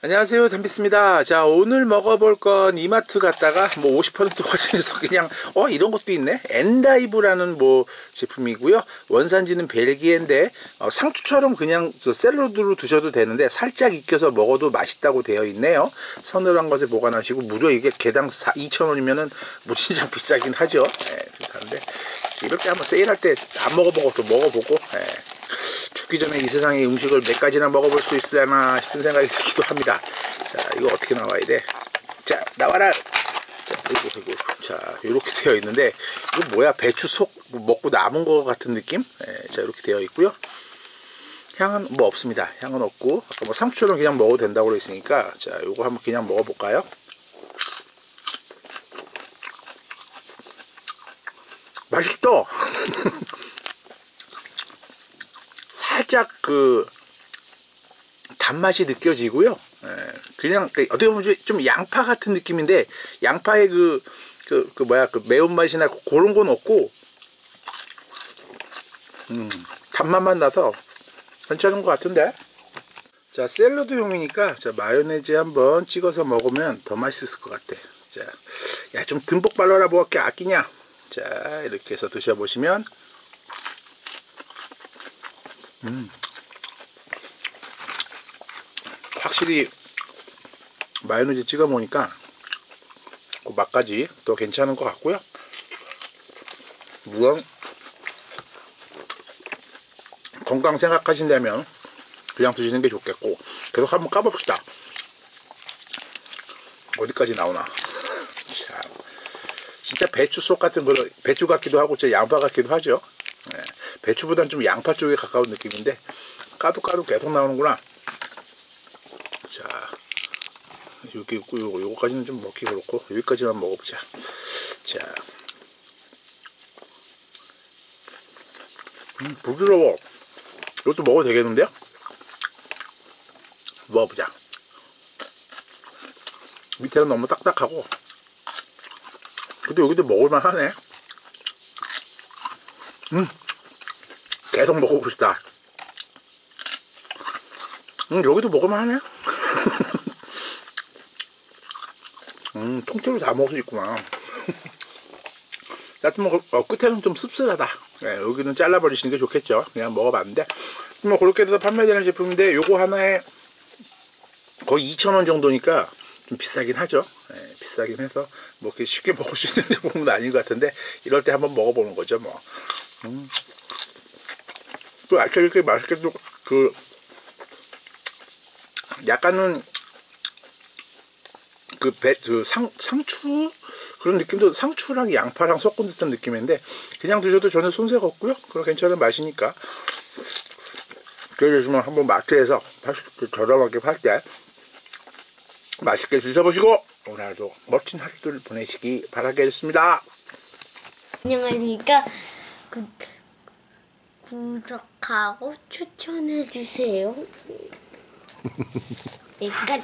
안녕하세요. 담비스입니다. 자 오늘 먹어볼 건 이마트 갔다가 뭐 50% 할인해서 그냥 어 이런 것도 있네? 엔다이브라는 뭐 제품이고요. 원산지는 벨기에인데 어, 상추처럼 그냥 샐러드로 드셔도 되는데 살짝 익혀서 먹어도 맛있다고 되어 있네요. 서늘한 것에 보관하시고 무려 이게 개당 2,000원이면은 뭐 진짜 비싸긴 하죠. 네, 비싼데 때 한번 세일할 때 안 먹어본 것도 먹어보고 네. 죽기 전에 이 세상의 음식을 몇 가지나 먹어볼 수 있으려나 싶은 생각이 들기도 합니다. 자, 이거 어떻게 나와야 돼? 자, 나와라! 자, 이거, 이거. 자, 이렇게 되어 있는데, 이거 뭐야? 배추 속 먹고 남은 거 같은 느낌? 네, 자, 이렇게 되어 있고요. 향은 뭐 없습니다. 향은 없고, 아까 뭐 상추처럼 그냥 먹어도 된다고 그랬으니까, 자, 이거 한번 그냥 먹어볼까요? 맛있다! 살짝 그 단맛이 느껴지고요. 예, 그냥 그 어떻게 보면 좀 양파 같은 느낌인데 양파의 그, 그, 그 뭐야 그 매운맛이나 그런 건 없고 음, 단맛만 나서 괜찮은 것 같은데? 자 샐러드용이니까 자 마요네즈 한번 찍어서 먹으면 더 맛있을 것 같아. 자야좀 듬뿍 발라라 뭐게 아끼냐? 자 이렇게 해서 드셔보시면 음. 확실히 마요네즈 찍어 먹으니까 그 맛까지 더 괜찮은 것 같고요. 물론 건강 생각하신다면 그냥 드시는 게 좋겠고 계속 한번 까봅시다. 어디까지 나오나. 자, 진짜 배추 속 같은 거 배추 같기도 하고 제 양파 같기도 하죠. 네. 배추보단 좀 양파 쪽에 가까운 느낌인데 까도 까도 계속 나오는구나. 자 여기 있고 요거 요거까지는 좀 먹기 그렇고 여기까지만 먹어보자. 자. 음, 부드러워. 이것도 먹어도 되겠는데요? 먹어보자. 밑에는 너무 딱딱하고. 근데 여기도 먹을만 하네. 음 계속 먹어보고 싶다. 음, 여기도 먹을만 하네. 음, 통째로 다 먹을 수 있구나. 하여튼 뭐, 어, 끝에는 좀 씁쓸하다. 네, 여기는 잘라버리시는 게 좋겠죠. 그냥 먹어봤는데. 뭐, 그렇게 해서 판매되는 제품인데, 요거 하나에 거의 2,000원 정도니까 좀 비싸긴 하죠. 네, 비싸긴 해서, 뭐, 쉽게 먹을 수 있는 제품은 아닌 것 같은데, 이럴 때 한번 먹어보는 거죠, 뭐. 음. 또 알차게 이렇게 맛있게 또 그 약간은 그 배, 그 상, 상추? 그런 느낌도 상추랑 양파랑 섞은 듯한 느낌인데, 그냥 드셔도 전혀 손색 없고요. 그럼 괜찮은 맛이니까. 그래주시면 한번 마트에서 저렴하게 팔 때, 맛있게 드셔보시고, 오늘도 멋진 하루를 보내시기 바라겠습니다. 안녕하십니까. 그, 구독하고 추천해주세요. 내가